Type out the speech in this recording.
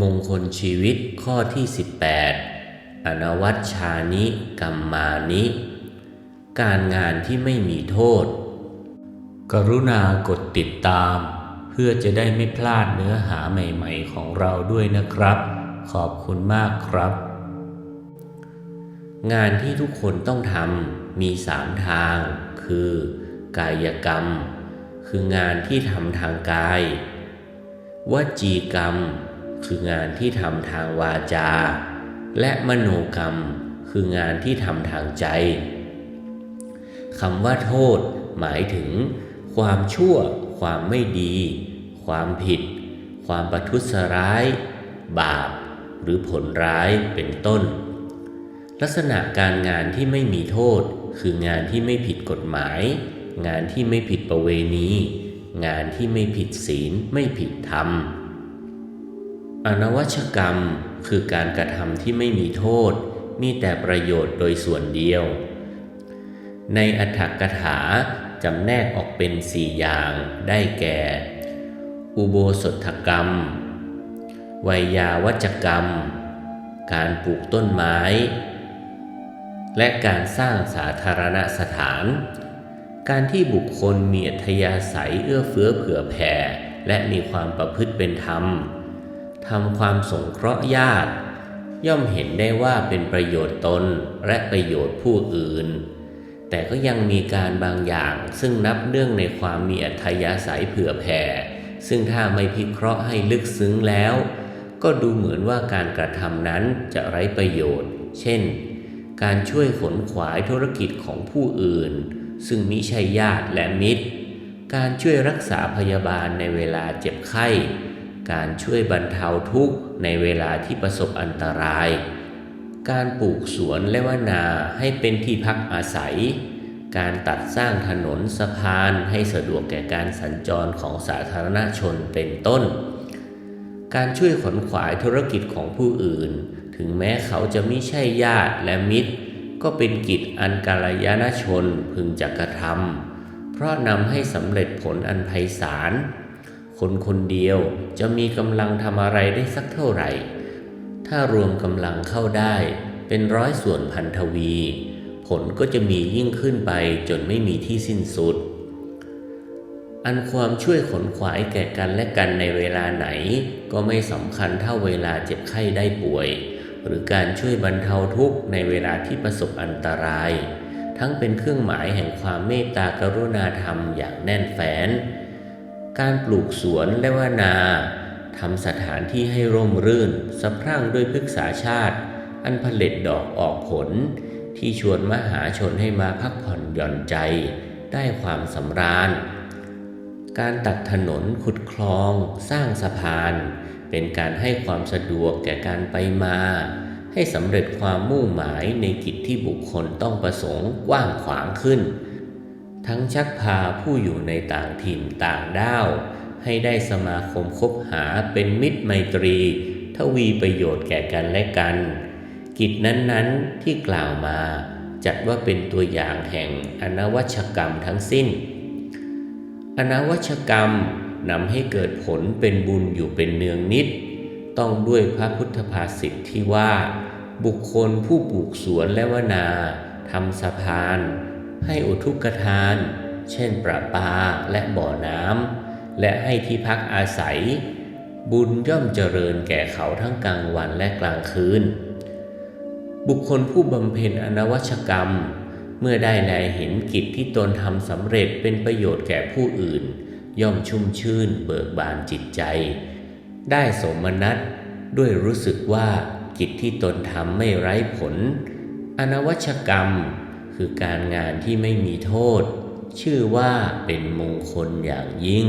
มงคลชีวิตข้อที่ 18 อนวัชชานิกรรมานิ การงานที่ไม่มีโทษ กรุณากดติดตาม เพื่อจะได้ไม่พลาดเนื้อหาใหม่ๆของเราด้วยนะครับ ขอบคุณมากครับ งานที่ทุกคนต้องทำมีสามทาง คือ กายกรรม คืองานที่ทำทางกาย วจีกรรม คืองานที่ทำทางวาจา และมโนกรรมคืองานที่ทำทางใจคำว่าโทษหมายถึง ความชั่ว ความไม่ดี ความผิด ความประทุษร้าย บาป หรือผลร้ายเป็นต้น ลักษณะการงานที่ไม่มีโทษ คืองานที่ไม่ผิดกฎหมาย งานที่ไม่ผิดประเวณี งานที่ไม่ผิดศีลไม่ผิดธรรม อนวัชกรรมคือการกระทำที่ไม่มีโทษ มีแต่ประโยชน์โดยส่วนเดียว ในอัฏฐกถาจำแนกออกเป็นสี่อย่างได้แก่ อุโบสถกรรมวัยยาวัจกรรม การปลูกต้นไม้ และการสร้างสาธารณสถาน การที่บุคคลมีอัธยาศัยเอื้อเฟื้อเผื่อแผ่ และมีความประพฤติเป็นธรรม ทำความสงเคราะห์ญาติ ย่อมเห็นได้ว่าเป็นประโยชน์ตนและประโยชน์ผู้อื่น แต่ก็ยังมีการบางอย่างซึ่งนับเนื่องในความมีอัธยาศัยเผื่อแผ่ ซึ่งถ้าไม่พิเคราะห์ให้ลึกซึ้งแล้ว ก็ดูเหมือนว่าการกระทำนั้นจะไร้ประโยชน์ เช่น การช่วยขนขวายธุรกิจของผู้อื่น ซึ่งมิใช่ญาติและมิตร การช่วยรักษาพยาบาลในเวลาเจ็บไข้ การช่วยบรรเทาทุกข์ในเวลาที่ประสบอันตราย การปลูกสวนและวนาให้เป็นที่พักอาศัย การตัดสร้างถนนสะพานให้สะดวกแก่การสัญจรของสาธารณชนเป็นต้น การช่วยขนขวายธุรกิจของผู้อื่น ถึงแม้เขาจะไม่ใช่ญาติและมิตร ก็เป็นกิจอันกาลยานชนพึงจะกระทำเพราะนำให้สำเร็จผลอันไพศาล คนคนเดียวจะมีกำลังทำอะไรได้สักเท่าไหร่ ถ้ารวมกำลังเข้าได้เป็นร้อยส่วนพันทวี ผลก็จะมียิ่งขึ้นไปจนไม่มีที่สิ้นสุด อันความช่วยขนขวายแก่กันและกันในเวลาไหน ก็ไม่สำคัญเท่าเวลาเจ็บไข้ได้ป่วย หรือการช่วยบรรเทาทุกข์ในเวลาที่ประสบอันตราย ทั้งเป็นเครื่องหมายแห่งความเมตตากรุณาธรรมอย่างแน่นแฟ้น การปลูกสวนและวนาทำสถานที่ให้ร่มรื่นสะพรั่งด้วยพฤกษาชาติ อันผลิตดอกออกผล ที่ชวนมหาชนให้มาพักผ่อนหย่อนใจ ได้ความสำราญ การตัดถนนขุดคลอง สร้างสะพาน เป็นการให้ความสะดวกแก่การไปมา ให้สำเร็จความมุ่งหมายในกิจที่บุคคลต้องประสงค์กว้างขวางขึ้น ทั้งชักพาผู้อยู่ในต่างถิ่นต่างด้าว ให้ได้สมาคมคบหาเป็นมิตรไมตรี ทวีประโยชน์แก่กันและกัน กิจนั้นๆที่กล่าวมาจัดว่าเป็นตัวอย่างแห่งอนวัชกรรมทั้งสิ้น อนวัชกรรมนำให้เกิดผลเป็นบุญอยู่เป็นเนืองนิด ต้องด้วยพระพุทธภาษิตที่ว่า บุคคลผู้ปลูกสวนและวนาทำสะพาน ให้อุทุกทาน เช่นประปาและบ่อน้ำและให้ที่พักอาศัย บุญย่อมเจริญแก่เขาทั้งกลางวันและกลางคืน บุคคลผู้บำเพ็ญอนวัชกรรม เมื่อได้แลเห็นกิจที่ตนทำสำเร็จเป็นประโยชน์แก่ผู้อื่น ย่อมชุ่มชื่นเบิกบานจิตใจ ได้สมนัตด้วยรู้สึกว่ากิจที่ตนทำไม่ไร้ผล อนวัชกรรม คือการงานที่ไม่มีโทษ ชื่อว่าเป็นมงคลอย่างยิ่ง